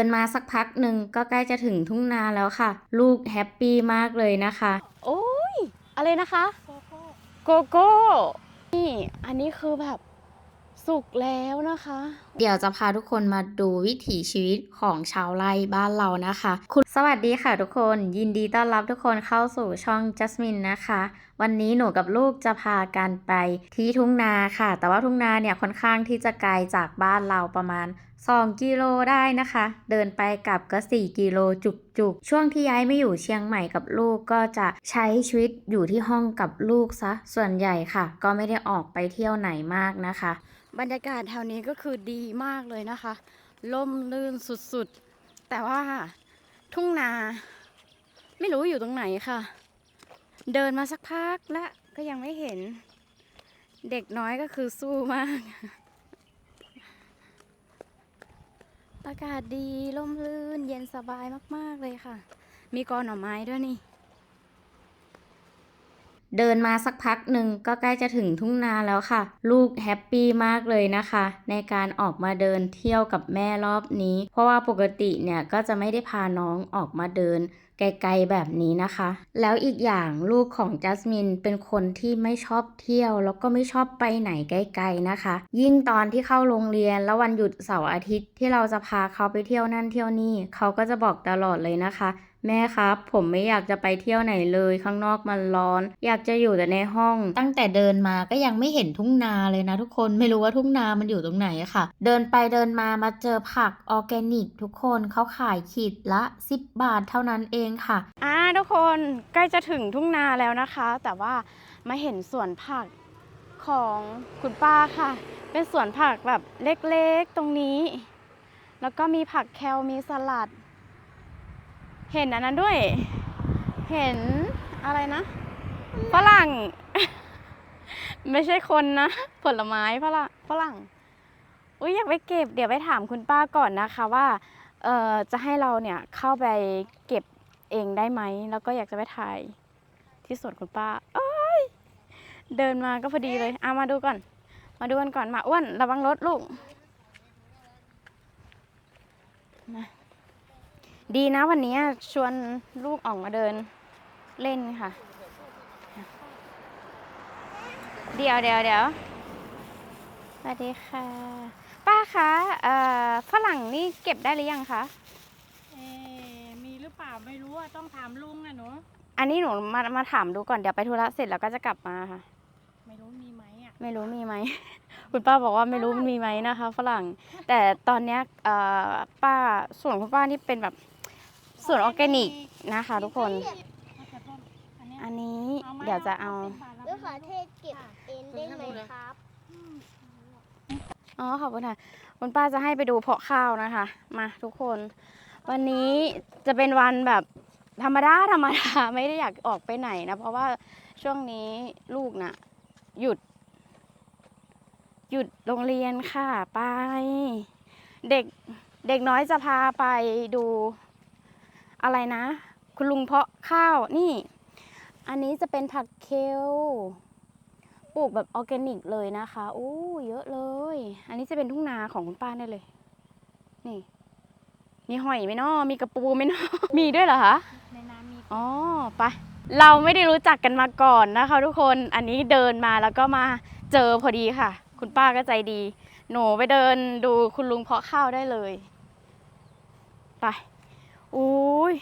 เดินมาสักพักหนึ่งก็ใกล้จะถึงทุ่งนาแล้วค่ะ ลูกแฮปปี้มากเลยนะคะ โอ้ย อะไรนะคะ โกโก้ นี่ อันนี้คือแบบสุกแล้วนะคะ เดี๋ยวจะพาทุกคนมาดูวิถีชีวิตของชาวไร่บ้านเรานะคะ คุณสวัสดีค่ะทุกคน ยินดีต้อนรับทุกคนเข้าสู่ช่องจัสมินนะคะ วันนี้หนูกับลูกจะพากันไปที่ทุ่งนาค่ะ แต่ว่าทุ่งนาเนี่ยค่อนข้างที่จะไกลจากบ้านเราประมาณ 2 กิโลได้นะคะ เดินไปกลับก็ 4 กิโลจุกๆ ช่วงที่ย้ายไม่อยู่เชียงใหม่กับลูกก็จะใช้ชีวิตอยู่ที่ห้องกับลูกซะ ส่วนใหญ่ค่ะ ก็ไม่ได้ออกไปเที่ยวไหนมากนะคะ บรรยากาศแถวนี้ก็คือดีมากเลยนะคะ ล่มลื่นสุดๆ แต่ว่าทุ่งนา ไม่รู้อยู่ตรงไหนค่ะ เดินมาสักพักแล้วก็ยังไม่เห็น เด็กน้อยก็คือสู้มาก อากาศดีล่มลื่น เย็นสบายมาก ๆ เลยค่ะ มีกอหน่อไม้ด้วยนี่ เดินมาสักพักหนึ่งก็ใกล้จะถึงทุ่งนาแล้วค่ะ ลูกแฮปปี้มากเลยนะคะ ในการออกมาเดินเที่ยวกับแม่รอบนี้ เพราะว่าปกติเนี่ยก็จะไม่ได้พาน้องออกมาเดินไกลๆแบบนี้นะคะ แล้วอีกอย่างลูกของจัสมินเป็นคนที่ไม่ชอบเที่ยว แล้วก็ไม่ชอบไปไหนไกลๆนะคะ ยิ่งตอนที่เข้าโรงเรียนแล้ววันหยุดเสาร์อาทิตย์ที่เราจะพาเขาไปเที่ยวนั่นเที่ยวนี่เขาก็จะบอกตลอดเลยนะคะ แม่ครับ ผมไม่อยากจะไปเที่ยวไหนเลยข้างนอกมันร้อน อยากจะอยู่แต่ในห้อง ตั้งแต่เดินมาก็ยังไม่เห็นทุ่งนาเลยนะทุกคนไม่รู้ว่าทุ่งนามันอยู่ตรงไหนอะค่ะ เดินไปเดินมามาเจอผักออร์แกนิก ทุกคนเขาขายขีดละ 10 บาทเท่านั้นเองค่ะอ่าทุกคนใกล้จะถึงทุ่งนาแล้วนะคะ แต่ว่ามาเห็นสวนผักของคุณป้าค่ะ เป็นสวนผักแบบเล็กๆตรงนี้ แล้วก็มีผักแคลมีสลัด เห็นอันนั้นด้วย เห็นอะไรนะฝรั่ง ไม่ใช่คนนะ ผลไม้ฝรั่งฝรั่งอุ้ยอยากไปเก็บ เดี๋ยวไปถามคุณป้าก่อนนะคะว่าเอ่อจะให้เราเนี่ยเข้าไปเก็บเองได้ไหม แล้วก็อยากจะไปถ่ายที่สวนคุณป้าเอ้ยเดินมาก็พอดีเลยเอามาดูก่อน มาดูกันก่อนมาอ้วนระวังรถลูกมา ดีนะวันนี้ชวนลูกออกมาเดินเล่นค่ะ เดี๋ยวเดี๋ยวเดี๋ยวสวัสดีค่ะ ป้าคะเอ่อฝรั่งนี่เก็บได้หรือยังคะ เอ๊ะมีหรือเปล่าไม่รู้อะต้องถามลุงอะหนู อันนี้หนูมามาถามดูก่อนเดี๋ยวไปธุระเสร็จแล้วก็จะกลับมาค่ะ ไม่รู้มีไหมอะไม่รู้มีไหม คุณป้าบอกว่าไม่รู้มีไหมนะคะ ฝรั่ง แต่ตอนเนี้ยเอ่อป้าส่วนคุณป้านี่เป็นแบบ สวนออร์แกนิกนะคะทุกคนเอาแต่พวกอันเนี้ยอันนี้อามาเดี๋ยวจะเอาสิบบทละมะเขือเทศเก็บเองได้ไหมครับอ๋อขอบคุณค่ะคุณป้าจะให้ไปดูเพาะข้าวนะคะ มาทุกคน วันนี้จะเป็นวันแบบธรรมดาธรรมดาไม่ได้อยากออกไปไหนนะ เพราะว่าช่วงนี้ลูกน่ะ หยุด หยุดโรงเรียนค่ะไป เด็กเด็กน้อยจะพาไปดู อะไรนะ คุณลุงเพาะข้าวนี่ อันนี้จะเป็นผักเคลปลูกแบบออร์แกนิกเลยนะคะอู้เยอะเลย อันนี้จะเป็นทุ่งนาของคุณป้าได้เลย นี่ มีหอยไหมเนาะมีกระปูไหมเนาะมีด้วยเหรอคะในน้ำมีอ๋อไปเราไม่ได้รู้จักกันมาก่อนนะคะ ทุกคนอันนี้เดินมาแล้วก็มาเจอพอดีค่ะ คุณป้าก็ใจดี หนูไปเดินดูคุณลุงเพาะข้าวได้เลย ไป อุ้ย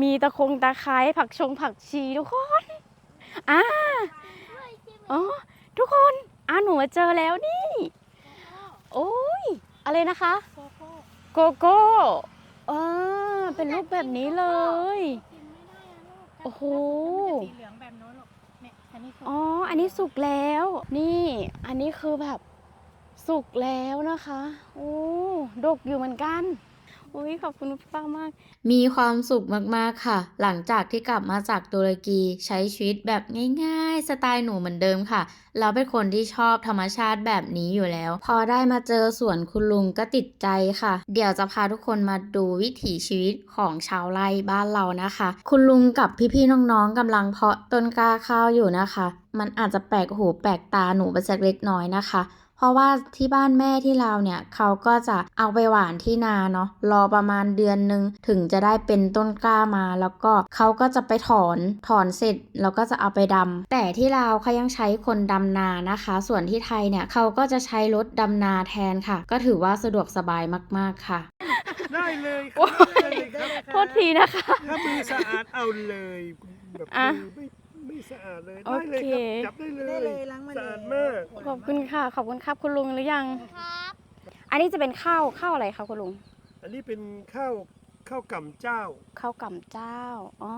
มีตะคงตะไคร้ผักชงผักชีทุกคนอ่าอ๋อทุกคนอ่าหนูมาเจอแล้วนี่ โอ้ยอะไรนะคะโกโก้โกโก้อ่าเป็นรูปแบบนี้เลยกินไม่ได้อะลูกโอ้โหมันจะสีเหลืองแบบโน้นลูกเนี่ยอันนี้สุกอ๋อ อันนี้สุกแล้ว นี่ อันนี้คือแบบสุกแล้วนะคะ โอ้ ดกอยู่เหมือนกัน อุ้ยขอบคุณป้ามาก มีความสุขมากๆค่ะ หลังจากที่กลับมาจากตุรกีใช้ชีวิตแบบง่ายๆ สไตล์หนูเหมือนเดิมค่ะ เราเป็นคนที่ชอบธรรมชาติแบบนี้อยู่แล้ว พอได้มาเจอสวนคุณลุงก็ติดใจค่ะ เดี๋ยวจะพาทุกคนมาดูวิถีชีวิตของชาวไร่บ้านเรานะคะ คุณลุงกับพี่ๆน้องๆกำลังเพาะต้นกล้าข้าวอยู่นะคะ มันอาจจะแปลกหูแปลกตาหนูไปสักเล็กน้อยนะคะ เพราะว่าที่บ้านแม่ที่ลาวเนี่ยเขาก็จะเอาไปหว่านที่นาเนาะรอประมาณเดือนหนึ่งถึงจะได้เป็นต้นกล้ามา แล้วก็เขาก็จะไปถอนถอนเสร็จแล้วก็จะเอาไปดำ แต่ที่ลาวเขายังใช้คนดำนานะคะ ส่วนที่ไทยเนี่ยเขาก็จะใช้รถดำนาแทนค่ะ ก็ถือว่าสะดวกสบายมากๆค่ะ ได้เลยครับได้เลยครับโทษทีนะคะ ถ้ามือสะอาดเอาเลยแบบอะ มือไม่ไม่ สะอาดเลยโอได้เลยเคครับจับได้เลยได้เลยล้างมาสะเลอาดยมากขอบคุณค่ะ ขอบคุณครับคุณลุงหรือยัง ครับ อันนี้จะเป็นข้าวข้าวอะไรคะคุณลุง อันนี้เป็นข้าวข้าวก่ำเจ้า ข้าวกล่ำเจ้า อ๋อ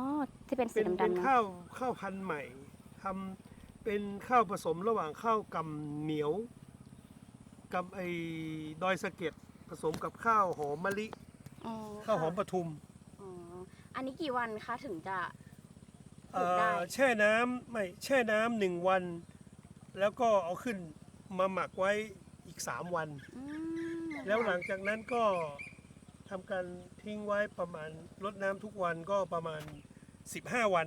ที่เป็นสีเป็นดำเป็นๆเนอะข้าวข้าวพันธุ์ใหม่ทำเป็นข้าวผสมระหว่างข้าวกำเหนียวกับไอ้ดอยสะเก็ดผสมกับข้าวหอมมะลิอ๋อข้าวหอมปค่ะทุมอ๋ออันนี้กี่วันคะถึงจะปลู เอ่กได้ อแช่น้ำไม่แช่น้ำหนึ่งวัน แล้วก็เอาขึ้นมาหมักไว้อีกสามวัน อืมแล้วหลังจากนั้นก็ทำการทิ้งไว้ประมาณรดน้ำทุกวันก็ประมาณ 15 วัน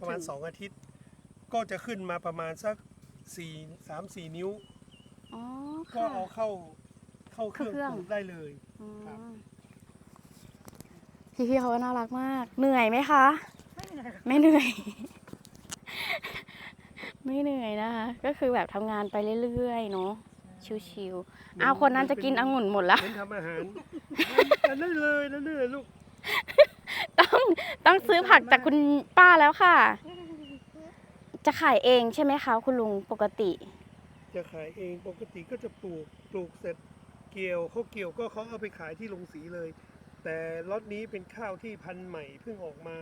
ประมาณ 2 อาทิตย์ ก็จะขึ้นมาประมาณสัก4 3 4 นิ้ว อ๋อก็ค่ะ เอาเข้าเข้าเครื่องเครื่อง ปลูกได้เลยอืมครับพี่ๆเขาก็น่ารักมาก เหนื่อยไหมคะ ไม่เหนื่อย ไม่เหนื่อยนะคะ ก็คือแบบทำงานไปเรื่อยๆเนาะ ชิวๆอ้าวคนนั้นจะกินองุ่นหมดละ เหมือนทำอาหารอันนั้นเลยนั่นเลยลูกต้องต้องซื้อผักจากคุณป้าแล้วค่ะ จะขายเองใช่ไหมคะคุณลุงปกติ จะขายเองปกติก็จะปลูกปลูกเสร็จเกี่ยวเขาเกี่ยวก็เขาเอาไปขายที่โรงสีเลย แต่ล็อตนี้เป็นข้าวที่พันธุ์ใหม่เพิ่งออกมา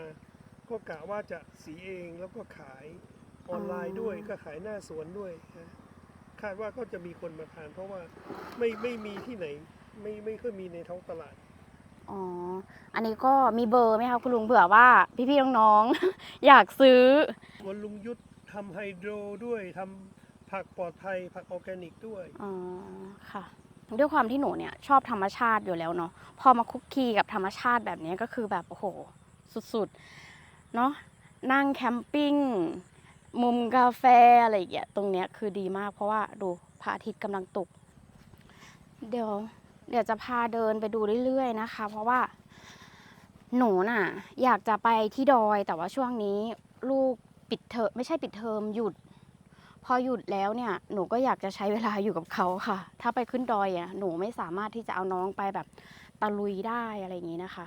ก็กะว่าจะสีเองแล้วก็ขายออนไลน์ด้วยอ๋อก็ขายหน้าสวนด้วยนะคาดว่าก็จะมีคนมาทาน เพราะว่าไม่ไม่มีที่ไหน ไม่ไม่ค่อยมีในท้องตลาดอ๋อ อันนี้ก็มีเบอร์ไหมคะคุณลุงเผื่อว่าพี่ๆน้องๆ อยากซื้อวันลุงยุทธทำไฮโดรด้วยทำผักปลอดภัยผักออร์แกนิกด้วย อ๋อ ค่ะ ด้วยความที่หนูเนี่ยชอบธรรมชาติอยู่แล้วเนาะ พอมาคุกคีกับธรรมชาติแบบนี้ก็คือแบบโอ้โห สุดๆ เนาะนั่งแคมปิ้ง มุมกาแฟอะไรอย่างเงี้ยตรงเนี้ยคือดีมากเพราะว่าดูพระอาทิตย์กำลังตก เดี๋ยวเดี๋ยวจะพาเดินไปดูเรื่อยๆนะคะ เพราะว่า หนูน่ะ อยากจะไปที่ดอยแต่ว่าช่วงนี้ลูกปิดเทอมไม่ใช่ปิดเทอมหยุด พอหยุดแล้วเนี่ย หนูก็อยากจะใช้เวลาอยู่กับเขาค่ะ ถ้าไปขึ้นดอยอะหนูไม่สามารถที่จะเอาน้องไปแบบตะลุยได้อะไรอย่างนี้นะคะ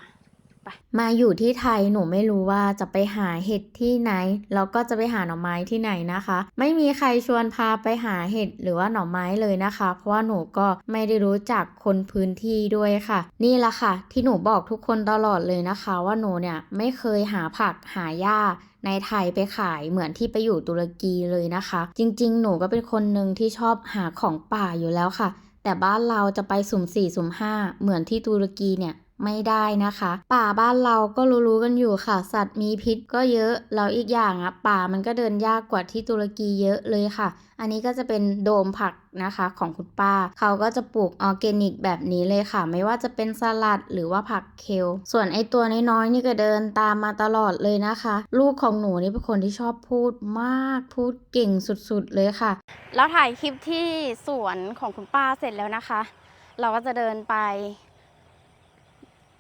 มาอยู่ที่ไทยหนูไม่รู้ว่าจะไปหาเห็ดที่ไหนแล้วก็จะไปหาหน่อไม้ที่ไหนนะคะ ไม่มีใครชวนพาไปหาเห็ดหรือว่าหน่อไม้เลยนะคะ เพราะว่าหนูก็ไม่ได้รู้จักคนพื้นที่ด้วยค่ะ นี่แหละค่ะ ที่หนูบอกทุกคนตลอดเลยนะคะ ว่าหนูเนี่ยไม่เคยหาผักหาหญ้าในไทยไปขายเหมือนที่ไปอยู่ตุรกีเลยนะคะ จริงๆ หนูก็เป็นคนหนึ่งที่ชอบหาของป่าอยู่แล้วค่ะ แต่บ้านเราจะไปสุ่มสี่สุ่มห้าเหมือนที่ตุรกีเนี่ย ไม่ได้นะคะ ป่าบ้านเราก็รู้ๆกันอยู่ค่ะ สัตว์มีพิษก็เยอะ แล้วอีกอย่างอะป่ามันก็เดินยากกว่าที่ตุรกีเยอะเลยค่ะ อันนี้ก็จะเป็นโดมผักนะคะของคุณป้า เขาก็จะปลูกออร์แกนิกแบบนี้เลยค่ะ ไม่ว่าจะเป็นสลัดหรือว่าผักเคล ส่วนไอตัวน้อยๆนี่ก็เดินตามมาตลอดเลยนะคะ ลูกของหนูนี่เป็นคนที่ชอบพูดมากพูดเก่งสุดๆเลยค่ะ แล้วถ่ายคลิปที่สวนของคุณป้าเสร็จแล้วนะคะ เราก็จะเดินไป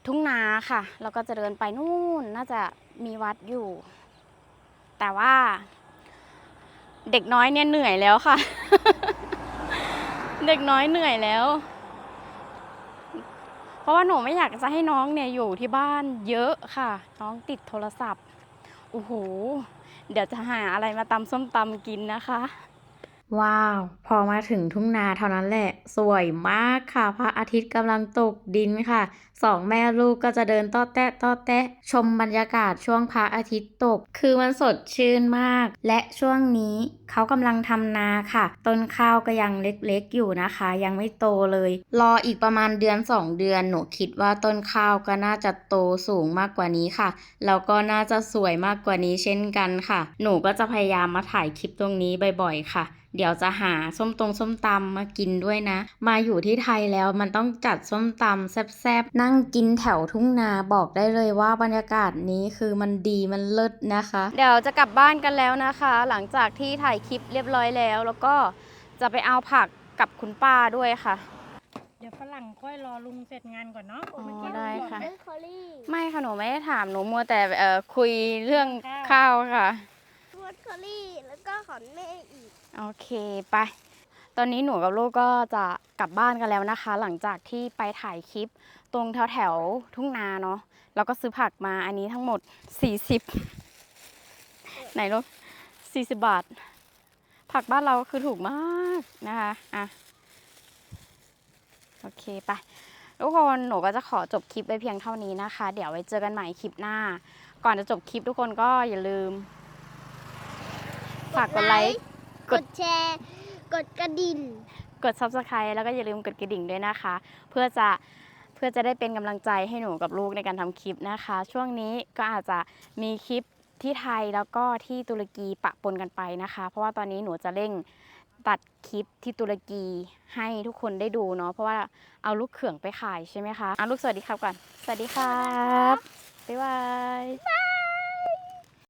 ทุ่งนาค่ะ แล้วก็จะเดินไปนู่นน่าจะมีวัดอยู่ แต่ว่า เด็กน้อยเนี่ยเหนื่อยแล้วค่ะ เด็กน้อยเหนื่อยแล้ว เพราะว่าหนูไม่อยากจะให้น้องเนี่ยอยู่ที่บ้านเยอะค่ะ น้องติดโทรศัพท์โอ้โหเดี๋ยวจะหาอะไรมาตำส้มตำกินนะคะ ว้าว พอมาถึงทุ่งนาเท่านั้นแหละ สวยมากค่ะ พระอาทิตย์กำลังตกดินค่ะ สองแม่ลูกก็จะเดินต้อแตะต้อแตะ ชมบรรยากาศช่วงพระอาทิตย์ตก คือมันสดชื่นมาก และช่วงนี้เขากำลังทำนาค่ะ ต้นข้าวก็ยังเล็กๆอยู่นะคะ ยังไม่โตเลย รออีกประมาณเดือน 2 เดือน หนูคิดว่าต้นข้าวก็น่าจะโตสูงมากกว่านี้ค่ะ แล้วก็น่าจะสวยมากกว่านี้เช่นกันค่ะ หนูก็จะพยายามมาถ่ายคลิปตรงนี้บ่อยๆค่ะ เดี๋ยวจะหาส้มตรงส้มตำมากินด้วยนะ มาอยู่ที่ไทยแล้วมันต้องจัดส้มตำแซ่บๆนั่งกินแถวทุ่งนาบอกได้เลยว่าบรรยากาศนี้คือมันดีมันเลิศนะคะ เดี๋ยวจะกลับบ้านกันแล้วนะคะ หลังจากที่ถ่ายคลิปเรียบร้อยแล้ว แล้วก็จะไปเอาผักกับคุณป้าด้วยค่ะ เดี๋ยวฝรั่งค่อยรอลุงเสร็จงานก่อนเนาะอ๋อเมื่อกี้ได้ลุงบอกค่ะไหมเอ้ยคอรี่ไม่ค่ะหนูไม่ได้ถามหนูมัวแต่เอ่อคุยเรื่องข้าข้าววค่ะ วอดคอรี่แล้วก็ของแม่อีก โอเคไป ตอนนี้หนูกับลูกก็จะกลับบ้านกันแล้วนะคะ หลังจากที่ไปถ่ายคลิปตรงแถวแถวทุ่งนาเนาะแล้วก็ซื้อผักมาอันนี้ทั้งหมด 40 ไหนลูก40 บาท ผักบ้านเราคือถูกมากนะคะอะโอเคไปทุกคนหนูก็จะขอจบคลิปไว้เพียงเท่านี้นะคะ เดี๋ยวไว้เจอกันใหม่คลิปหน้า ก่อนจะจบคลิปทุกคนก็อย่าลืม ฝากกดไลค์ กดแชร์ กดกระดิ่ง กด subscribe แล้วก็อย่าลืมกดกระดิ่งด้วยนะคะ เพื่อจะเพื่อจะได้เป็นกำลังใจให้หนูกับลูกในการทำคลิปนะคะ ช่วงนี้ก็อาจจะมีคลิปที่ไทยแล้วก็ที่ตุรกีปะปนกันไปนะคะ เพราะว่าตอนนี้หนูจะเร่งตัดคลิปที่ตุรกีให้ทุกคนได้ดูเนาะเพราะว่าเอาลูกเขื่องไปขายใช่ไหมคะเอาลูกสวัสดีครับก่อน สวัสดีครับ บ๊ายบาย